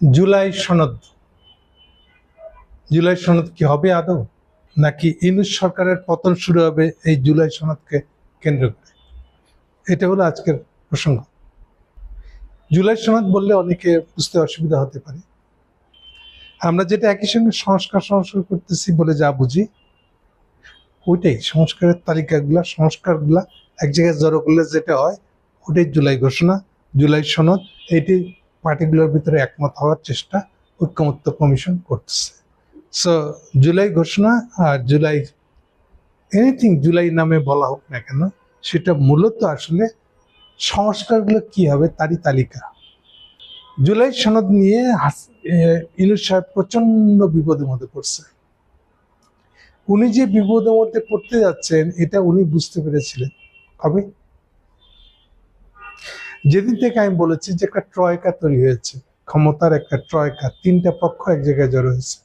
জুলাই সনদ। জুলাই সনদ কি হবে আদৌ? নাকি ইনুস সরকারের পতন শুরু হবে এই জুলাই সনদকে কেন্দ্র করে? এটা হলো আজকের প্রসঙ্গ। জুলাই সনদ বললে অনেকে বুঝতে অসুবিধা হতে পারে। আমরা যেটা একই সঙ্গে সংস্কার সংস্কার করতেছি বলে যা বুঝি, ওইটাই। সংস্কারের তালিকাগুলা, সংস্কারগুলা এক জায়গায় জড়ো করলে যেটা হয়, ওটাই জুলাই ঘোষণা, জুলাই সনদ এটি পার্টিগুলোর ভিতরে একমত হওয়ার চেষ্টা ঐক্যমত্য কমিশন করতেছে। সো জুলাই ঘোষণা আর জুলাই এনিথিং জুলাই নামে বলা হোক না কেন, সেটা মূলত আসলে সংস্কারগুলো কি হবে তারই তালিকা। জুলাই সনদ নিয়ে ইনুস সাহেব প্রচণ্ড বিপদের মধ্যে পড়ছে। উনি যে বিপদের মধ্যে পড়তে যাচ্ছেন, এটা উনি বুঝতে পেরেছিলেন। কবে? যেদিন থেকে আমি বলেছি যে একটা ট্রয়কা তৈরি হয়েছে, ক্ষমতার একটা ট্রয়কা, তিনটা পক্ষ এক জায়গায় জড়ো হয়েছে।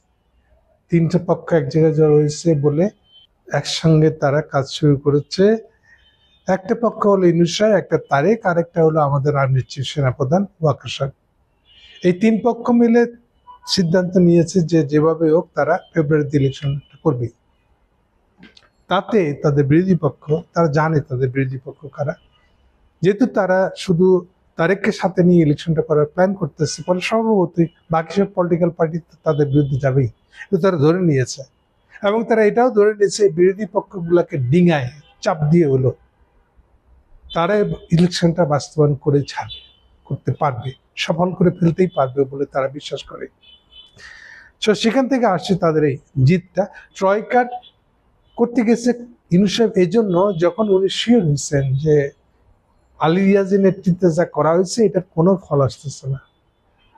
তিনটা পক্ষ এক জায়গায় জড়ো হয়েছে বলে একসঙ্গে তারা কাজ শুরু করেছে। একটা পক্ষ হলো ইনুসার একটা তারেক আর একটা হলো আমাদের আর্মির চিফ সেনাপ্রধান ওয়াকার এই তিন পক্ষ মিলে সিদ্ধান্ত নিয়েছে যে যেভাবে হোক তারা ফেব্রুয়ারিতে ইলেকশনটা করবে। তাতে তাদের বিরোধী পক্ষ, তারা জানে তাদের বিরোধী পক্ষ কারা। যেহেতু তারা শুধু তারেককে সাথে নিয়ে ইলেকশনটা করার প্ল্যান করতেছে, ফলে স্বভাবতই বাকি সব পলিটিক্যাল পার্টি তাদের বিরুদ্ধে যাবেই। তো তারা ধরে নিয়েছে। এবং তারা এটাও ধরে নিয়েছে বিরোধী পক্ষগুলোকে ডিঙায়, চাপ দিয়ে হলো তারা ইলেকশনটা বাস্তবায়ন করে ছাড়বে, করতে পারবে, সফল করে ফেলতেই পারবে বলে তারা বিশ্বাস করে। তো সেখান থেকে আসছে তাদের এই জিতটা। ট্রয়কার করতে গেছে ইনুসাহেব এই জন্য যখন উনি শিওর হয়েছেন যে আলী রিয়াজের নেতৃত্বে যা করা হয়েছে, এটার কোনো ফল আসতেছে না।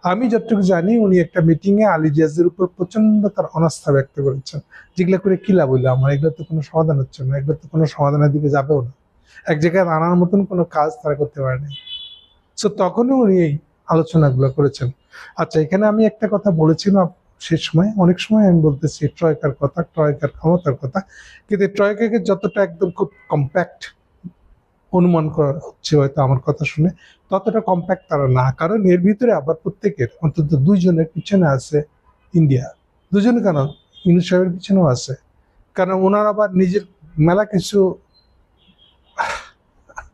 আমি যতটুকু জানি, উনি একটা মিটিংয়ে আলী রিয়াজের উপর প্রচণ্ড তার অনাস্থা ব্যক্ত করেছেন। যেগুলো করে কি লাভ হইল আমার? এগুলো তো কোনো সমাধান হচ্ছে না। এগুলো তো কোনো সমাধানের দিকে যাবেও না। এক জায়গায় আনার মতন কোনো কাজ তারা করতে পারেনি সো তখনও উনি এই আলোচনাগুলো করেছেন। আচ্ছা এখানে আমি একটা কথা বলেছিলাম সে সময়। অনেক সময় আমি বলতেছি, ট্রয়কার কথা, ট্রয়কার ক্ষমতার কথা। কিন্তু ট্রয়কাকে যতটা একদম খুব কম্প্যাক্ট অনুমান করা হচ্ছে হয়তো আমার কথা শুনে। ততটা কম্প্যাক্ট তারা না। কারণ এর ভিতরে আবার প্রত্যেকের, অন্তত দুইজনের পিছনে আছে ইন্ডিয়া দুজন কেন? ইনু সাহেবের পিছনেও আছে। কারণ ওনার আবার নিজের মেলা কিছু,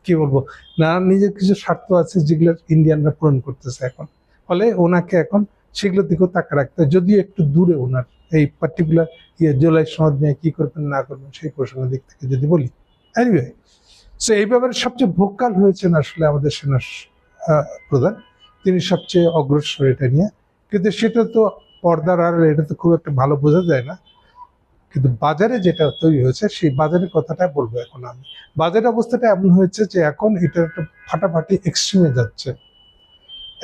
কি বলব? না, নিজের কিছু স্বার্থ আছে যেগুলো ইন্ডিয়ানরা পূরণ করতেছে এখন। ফলে ওনাকে এখন সেগুলোর দিকেও তাকা রাখতে। যদিও একটু দূরে ওনার এই পার্টিকুলার ইয়ে জুলাই সনদ নিয়ে কি করবেন, না করবেন সেই প্রসঙ্গের দিক থেকে যদি বলি। এনিওয়ে সো এই ব্যাপারে সবচেয়ে ভোকাল হয়েছেন আসলে আমাদের সেনা প্রধান। তিনি সবচেয়ে অগ্রসর এটা নিয়ে। কিন্তু সেটা তো পর্দার আর এটা তো খুব একটা ভালো বোঝা যায় না। কিন্তু বাজারে যেটা তৈরি হয়েছে, সেই বাজারের কথাটা বলব এখন আমি। বাজারের অবস্থাটা এমন হয়েছে যে এখন এটা একটা ফাটাফাটি এক্সট্রিমে যাচ্ছে।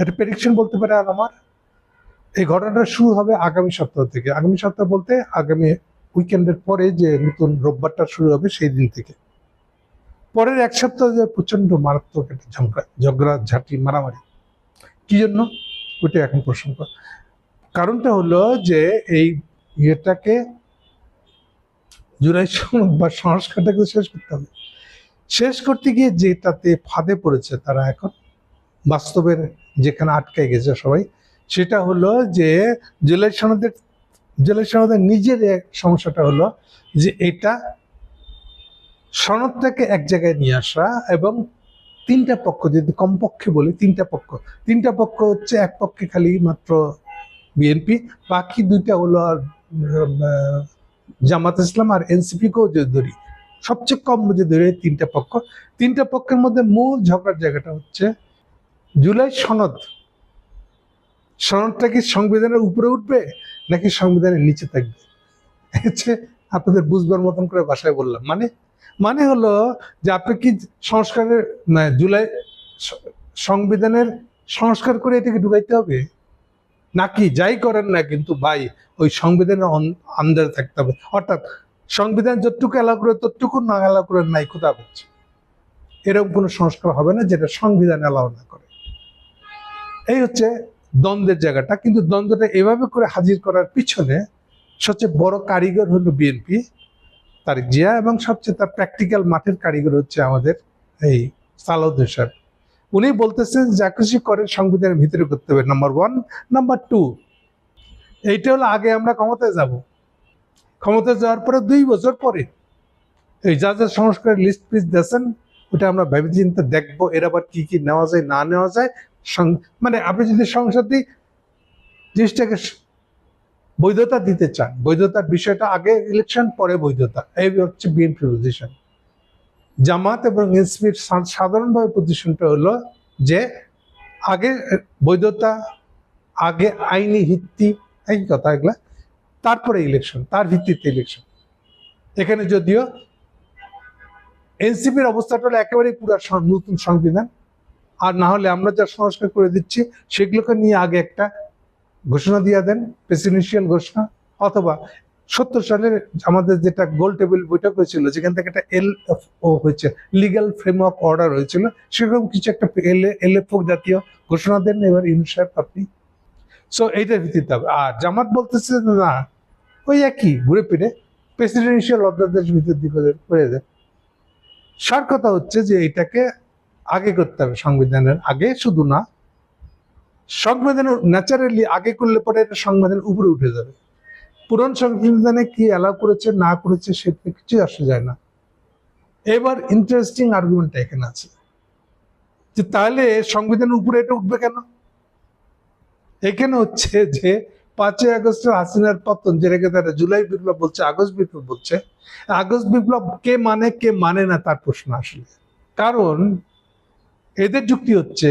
একটা প্রেডিকশন বলতে পারে আর আমার। এই ঘটনাটা শুরু হবে আগামী সপ্তাহ থেকে। আগামী সপ্তাহ বলতে আগামী উইকেন্ডের পরে যে নতুন রোববারটা শুরু হবে, সেই দিন থেকে। পরের এক সপ্তাহ যে প্রচণ্ড মারাত্মক একটা ঝগড়া ঝগড়া, ঝাঁটি, মারামারি। কি জন্য? ওইটা এখন প্রসঙ্গ কারণটা হলো যে এই ইয়েটাকে জুলাই বা সংস্কারটাকে শেষ করতে হবে। শেষ করতে গিয়ে যেটাতে ফাঁদে পড়েছে তারা এখন, বাস্তবের যেখানে আটকে গেছে সবাই, সেটা হলো যে জুলাই সনদের জুলাই সনদের নিজের সমস্যাটা হলো যে এটা সনদটাকে এক জায়গায় নিয়ে আসা এবং তিনটা পক্ষ, যদি কমপক্ষে বলি তিনটা পক্ষ। তিনটা পক্ষ হচ্ছে এক পক্ষে খালি মাত্র বিএনপি, বাকি দুইটা হলো আর জামাত ইসলাম আর এনসিপিকেও যদি ধরি। সবচেয়ে কম যদি ধরে তিনটা পক্ষ। তিনটা পক্ষের মধ্যে মূল ঝগড়ার জায়গাটা হচ্ছে জুলাই সনদ। সনদটা কি সংবিধানের উপরে উঠবে নাকি সংবিধানের নিচে থাকবে? হচ্ছে আপনাদের বুঝবার মতন করে বাসায় বললাম। মানে মানে হলো যে আপনি কি সংস্কারের জুলাই সংবিধানের সংস্কার করে এটাকে ঢুকাইতে হবে? নাকি যাই করেন না কিন্তু ভাই, ওই সংবিধানের আন্ডারে থাকতে হবে। অর্থাৎ সংবিধান যতটুকু এলাও করে, ততটুকু না এলাও করে নাই কোথা বলছে এরকম কোনো সংস্কার হবে না যেটা সংবিধান এলাও না করে। এই হচ্ছে দ্বন্দ্বের জায়গাটা। কিন্তু দ্বন্দ্বটা এভাবে করে হাজির করার পিছনে সবচেয়ে বড় কারিগর হলো বিএনপি। তারেক জিয়া এবং সবচেয়ে তার প্র্যাকটিক্যাল মাঠের কারিগর হচ্ছে আমাদের এই সালাউদ্দিন সাহেব উনি বলতেছেন, যা খুশি করে সংবিধানের ভিতরে করতে হবে। নাম্বার ওয়ান নাম্বার টু এইটা হলো আগে আমরা ক্ষমতায় যাব। ক্ষমতায় যাওয়ার পরে দুই বছর পরে এই যা যা সংস্কারের লিস্ট পিস দিয়েছেন, ওটা আমরা ভেবে চিন্তে দেখব, এর আবার কি কি নেওয়া যায়, না নেওয়া যায়। মানে আপনি যদি সংসদে জিনিসটাকে বৈধতা দিতে চান। বৈধতার বিষয়টা আগে ইলেকশন পরে বৈধতা। এই হচ্ছে বিএনপি পজিশন জামাত এবং এনসিপির সাধারণভাবে পজিশনটা হলো যে আগে বৈধতা, আগে আইনি ভিত্তি, এই কথা এগুলা, তারপরে ইলেকশন তার ভিত্তিতে ইলেকশন এখানে যদিও এনসিপির অবস্থাটা হলো একেবারেই পুরো নতুন সংবিধান। আর না হলে আমরা যা সংস্কার করে দিচ্ছি, সেগুলোকে নিয়ে আগে একটা ঘোষণা দিয়ে দেন প্রেসিডেন্সিয়াল ঘোষণা, অথবা সত্তর সালের আমাদের যেটা গোল টেবিল বৈঠক হয়েছিল, যেখান থেকে একটা এল ও হয়েছে লিগ্যাল ফ্রেমওয়ার্ক অর্ডার হয়েছিল, সেরকম কিছু একটা এল এলএফও জাতীয় ঘোষণা দেন, এবার ইউনুস সাহেব আপনি। সো এইটার ভিত্তিতে হবে। আর জামাত বলতেছে না, ওই একই, ঘুরে ফিরে প্রেসিডেন্সিয়াল অধ্যাদেশ ভিতর দিকে করে দেন সার কথা হচ্ছে যে এটাকে আগে করতে হবে, সংবিধানের আগে, শুধু না সংবিধানের ন্যাচারালি আগে করলে পরে এটা সংবিধানের উপরে উঠে যাবে। পুরন সংবিধানে কি অ্যালাউ করেছে, না করেছে সেটা কিছু আসে যায় না। এবার ইন্টারেস্টিং আর্গুমেন্টটা এখানে আছে। যে তাহলে সংবিধানের উপরে এটা উঠবে কেন? এখানে হচ্ছে যে পাঁচই আগস্টের হাসিনার পতন, যেটাকে তারা জুলাই বিপ্লব বলছে, আগস্ট বিপ্লব বলছে, আগস্ট বিপ্লব কে মানে কে মানে না, তার প্রশ্ন আসলে। কারণ এদের যুক্তি হচ্ছে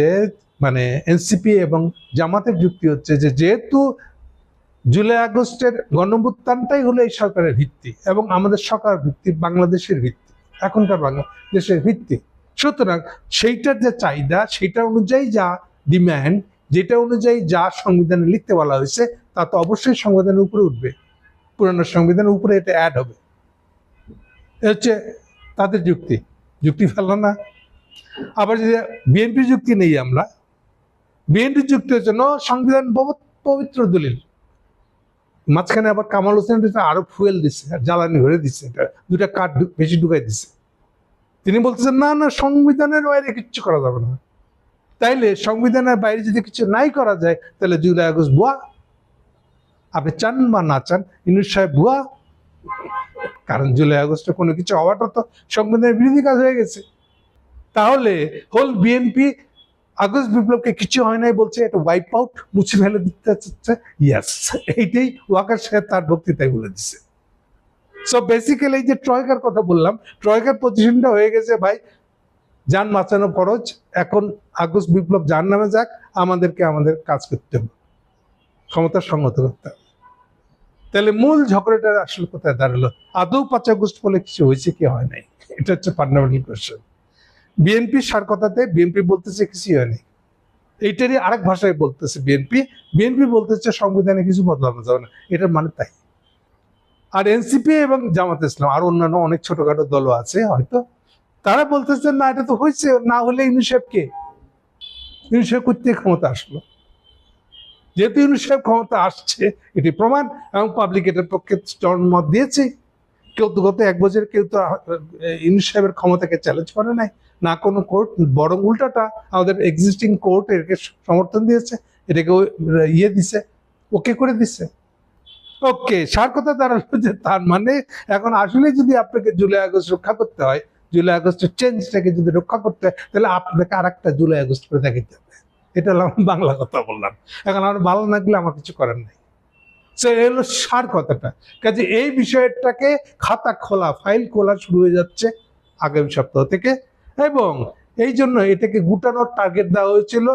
মানে এনসিপি এবং জামাতের যুক্তি হচ্ছে যে যেহেতু জুলাই আগস্টের গণভুত্থানটাই হলো এই সরকারের ভিত্তি এবং আমাদের সরকার ভিত্তি বাংলাদেশের ভিত্তি, এখনকার বাংলাদেশের ভিত্তি। সুতরাং সেইটার যে চাহিদা সেটা অনুযায়ী যা ডিম্যান্ড যেটা অনুযায়ী যা সংবিধানে লিখতে বলা হয়েছে, তা তো অবশ্যই সংবিধানের উপরে উঠবে। পুরানো সংবিধানের উপরে এটা অ্যাড হবে। হচ্ছে তাদের যুক্তি। যুক্তি ফেলল না। আবার যদি বিএনপির যুক্তি নেই আমরা বিএনপির যুক্তি হচ্ছে ন সংবিধান পবিত্র দলিল। মাঝখানে আবার কামাল হোসেন আরও ফুয়েল দিচ্ছে আর জ্বালানি ভরে দিচ্ছে দুটা কাঠ বেশি ঢুকাই দিচ্ছে তিনি বলতেছেন, না না, সংবিধানের বাইরে কিচ্ছু করা যাবে না। তাইলে সংবিধানের বাইরে যদি কিছু নাই করা যায় তাহলে জুলাই আগস্ট ভুয়া। আপনি চান বা না চান, ইনুস সাহেব ভুয়া। কারণ জুলাই আগস্টে কোনো কিছু হওয়াটা তো সংবিধানের বিরোধী কাজ হয়ে গেছে। তাহলে হোল বিএনপি আগস্ট বিপ্লবকে কিছু হয় নাই বলছে, এটা ওয়াইপ আউট মুছে ফেলে দিতে চাচ্ছে। ইয়াস এইটাই ওয়াকার সাহেব তার বক্তৃতায় বলে দিচ্ছে সো বেসিক্যালি এই যে ট্রয়কার কথা বললাম, ট্রয়কার পজিশনটা হয়ে গেছে ভাই, যান বাঁচানো খরচ, এখন আগস্ট বিপ্লব যার নামে যাক, আমাদেরকে আমাদের কাজ করতে হবে। ক্ষমতার সংগত করতে হবে। তাহলে মূল ঝগড়াটা আসলে কোথায় দাঁড়াল? আদৌ পাঁচ আগস্ট বলে কিছু হয়েছে কি হয় নাই? এটা হচ্ছে ফান্ডামেন্টাল কোয়েশ্চেন বিএনপি সার কথাতে বিএনপি বলতেছে কিছু হয়নি। এইটারই আরেক ভাষায় বলতেছে বিএনপি বিএনপি বলতেছে সংবিধানে কিছু বদলানো যাবে না। এটার মানে তাই। আর এনসিপি এবং জামাত ইসলাম আর অন্যান্য অনেক ছোটখাটো দলও আছে হয়তো। তারা বলতেছে, না, এটা তো হয়েছে। না হলে ইউনিসেফকে ইউনিসেফ করতে ক্ষমতা আসলো। যেহেতু ইউনিসেফ ক্ষমতা আসছে, এটি প্রমাণ এবং পাবলিক এটার পক্ষে মত দিয়েছে। কেউ তো গত এক বছর কেউ তো ইউনিসেফের ক্ষমতাকে চ্যালেঞ্জ করে নাই। না কোনো কোর্ট বরং উল্টাটা আমাদের এক্সিস্টিং কোর্ট এটাকে সমর্থন দিয়েছে, এটাকে ইয়ে দিছে ওকে করে দিছে। ওকে সার কথা দাঁড়াল যে তার মানে এখন আসলে যদি আপনাকে জুলাই আগস্ট রক্ষা করতে হয়, জুলাই আগস্টের চেঞ্জটাকে যদি রক্ষা করতে হয়, তাহলে আপনাকে আর একটা জুলাই আগস্ট করে দেখাতে হবে। এটা হলো বাংলা কথা বললাম। এখন আমার ভালো লাগলে আমার কিছু করার নেই। সে সার কথাটা কাজে এই বিষয়টাকে খাতা খোলা ফাইল খোলা শুরু হয়ে যাচ্ছে আগামী সপ্তাহ থেকে। এবং এই জন্য এটাকে গুটানোর টার্গেট দেওয়া হয়েছিল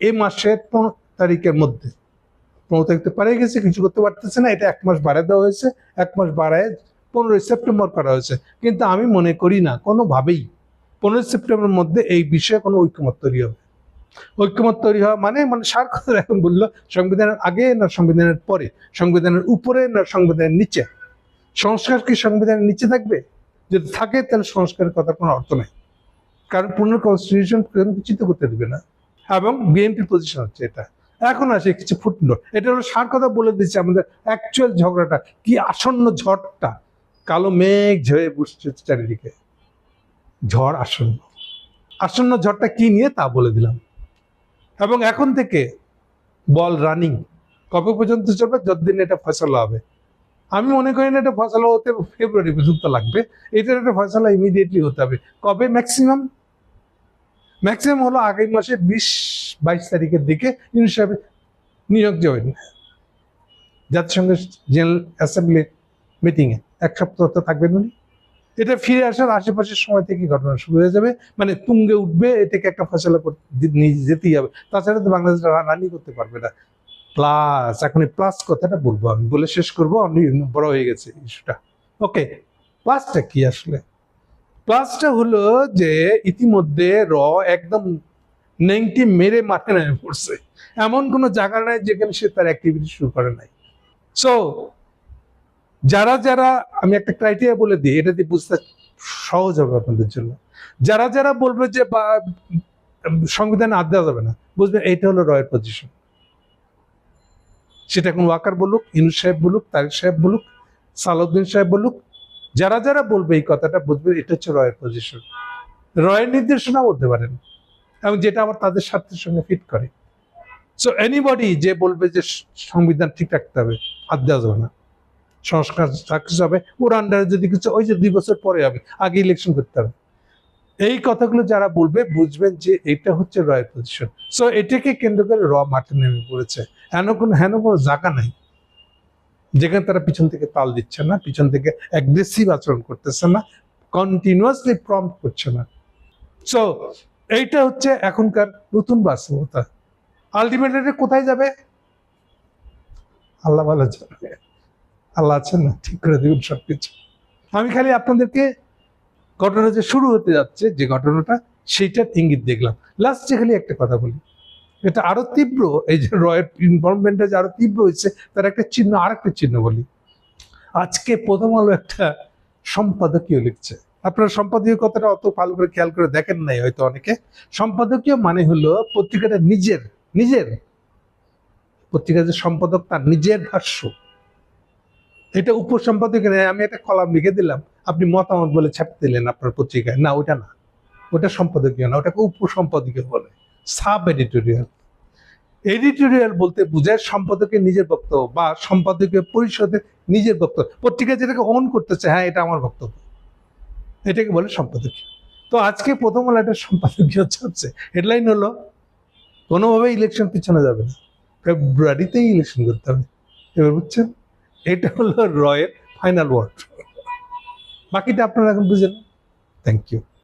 এই মাসের পনেরো তারিখের মধ্যে। পনেরো তারিখ তো পারে গেছে, কিছু করতে পারতেছে না, এটা এক মাস বাড়ায় দেওয়া হয়েছে, এক মাস বাড়ায় পনেরোই সেপ্টেম্বর করা হয়েছে। কিন্তু আমি মনে করি না, কোনোভাবেই পনেরোই সেপ্টেম্বরের মধ্যে এই বিষয়ে কোনো ঐক্যমত তৈরি হবে ঐক্যমত তৈরি হওয়া মানে মানে সার কথা এখন বলল, সংবিধানের আগে না সংবিধানের পরে? সংবিধানের উপরে না সংবিধানের নিচে? সংস্কার কি সংবিধানের নিচে থাকবে? যদি থাকে, তাহলে সংস্কারের কথা কোনো অর্থ নেই। কারণ পূর্ণ কনস্টিটিউশন চিন্তা করতে দেবে না? এবং বিএনপির পজিশন হচ্ছে এটা। এখন আসে কিছু ফুটনোট। এটা হলো সার কথা বলে দিচ্ছে আমাদের অ্যাকচুয়াল ঝগড়াটা। কি আসন্ন ঝড়টা? কালো মেঘ ঝরে বসছে চারিদিকে। ঝড় আসন্ন। আসন্ন ঝড়টা কি নিয়ে? তা বলে দিলাম। এবং এখন থেকে বল রানিং কবে পর্যন্ত চলবে? যতদিন এটা ফসলা হবে। আমি মনে করি না এটা ফসলা হতে ফেব্রুয়ারি পর্যন্ত লাগবে। এটার একটা ফসলা ইমিডিয়েটলি হতে হবে। কবে ম্যাক্সিমাম ম্যাক্সিমাম হলো আগামী মাসে বিশ, বাইশ তারিখের দিকে ইউনিট নিয়োগ যাবেন জাতিসংঘের জেনারেল অ্যাসেম্বলি মিটিংয়ে। এক সপ্তাহ তো থাকবেন উনি। এটা ফিরে আসার আশেপাশের সময় থেকে ঘটনা শুরু হয়ে যাবে। মানে তুঙ্গে উঠবে, এটাকে একটা ফসলা নিয়ে যেতেই হবে। তাছাড়া তো বাংলাদেশ রানি করতে পারবে না। প্লাস এখন এই প্লাস কথাটা বলব আমি। বলে শেষ করব। অনেক বড় হয়ে গেছে ইস্যুটা। ওকে প্লাসটা কি আসলে? প্লাসটা হলো যে ইতিমধ্যে র একদম নেংটি মেরে মাঠে নেমে পড়ছে। এমন কোনো জায়গা নাই যেখানে সে তার অ্যাক্টিভিটি শুরু করে নাই। সো যারা যারা, আমি একটা ক্রাইটেরিয়া বলে দিই, এটা দিয়ে বুঝতে সহজ হবে আপনাদের জন্য। যারা যারা বলবে যে বা, সংবিধানে আদ দেওয়া যাবে না, বুঝবেন এইটা হলো রয়ের পজিশন সেটা এখন ওয়াকার বলুক ইনু সাহেব বলুক, তারিক সাহেব বলুক, সালাউদ্দিন সাহেব বলুক যারা যারা বলবে এই কথাটা বুঝবে, এটা হচ্ছে রয়ের পজিশন রয়ের নির্দেশনা বলতে পারেন, এবং যেটা আমার তাদের স্বার্থের সঙ্গে ফিট করে। সো এনিবডি যে বলবে যে সংবিধান ঠিক রাখতে হবে, হাত দেওয়া না। সংস্কার কিছু হবে, ওর আন্ডারে যদি কিছু, ওই যে দুই বছর পরে হবে, আগে ইলেকশন করতে হবে। এই কথাগুলো যারা বলবে, বুঝবেন যে এটা হচ্ছে রয়ের পজিশন সো এটাকে কেন্দ্র করে র মাঠে নেমে পড়েছে। হেন কোনো হেন কোনো জায়গা নাই। যেখানে তারা পিছন থেকে তাল দিচ্ছে না, পিছন থেকে অ্যাগ্রেসিভ আচরণ করতেছে না কন্টিনিউয়াসলি প্রম্পট করছে না। সো এইটা হচ্ছে এখনকার নতুন বাস্তবতা। আলটিমেটলি কোথায় যাবে? আল্লাহ ভালো জানে। আল্লাহ আছেন না? ঠিক করে দিবেন সবকিছু। আমি খালি আপনাদেরকে ঘটনা যে শুরু হতে যাচ্ছে, যে ঘটনাটা, সেইটার ইঙ্গিত দেখলাম। লাস্টে খালি একটা কথা বলি। এটা আরও তীব্র, এই যে রয়ের ইনভলভমেন্টটা যে আরও তীব্র হয়েছে, তার একটা চিহ্ন আর একটা চিহ্ন বলি। আজকে প্রথম আলো একটা সম্পাদকীয় লিখছে। আপনারা সম্পাদকীয় কথাটা অত ভালো করে খেয়াল করে দেখেন নাই হয়তো অনেকে। সম্পাদকীয় মানে হলো পত্রিকাটা নিজের নিজের। পত্রিকার যে সম্পাদক, তার নিজের ভাষ্য। এটা উপসম্পাদক নেই আমি একটা কলাম লিখে দিলাম। আপনি মতামত বলে ছাপতে দিলেন আপনার পত্রিকায়। না, ওটা না। ওটা সম্পাদকীয় না, ওটাকে উপসম্পাদকীয় বলে। সাব এডিটোরিয়াল এডিটোরিয়াল বলতে বোঝায় সম্পাদকের নিজের বক্তব্য বা সম্পাদকীয় পরিষদের নিজের বক্তব্য। পত্রিকা যেটাকে অন করতেছে হ্যাঁ এটা আমার বক্তব্য। এটাকে বলে সম্পাদকীয়। তো আজকে প্রথম হলো একটা সম্পাদকীয় চলছে। হেডলাইন হলো কোনোভাবে ইলেকশন পিছনে যাবে না। ফেব্রুয়ারিতেই ইলেকশন করতে হবে। এবার বুঝছেন? এটা হলো রয়ের ফাইনাল ওয়ার্ড বাকিটা আপনারা এখন বুঝেন থ্যাংক ইউ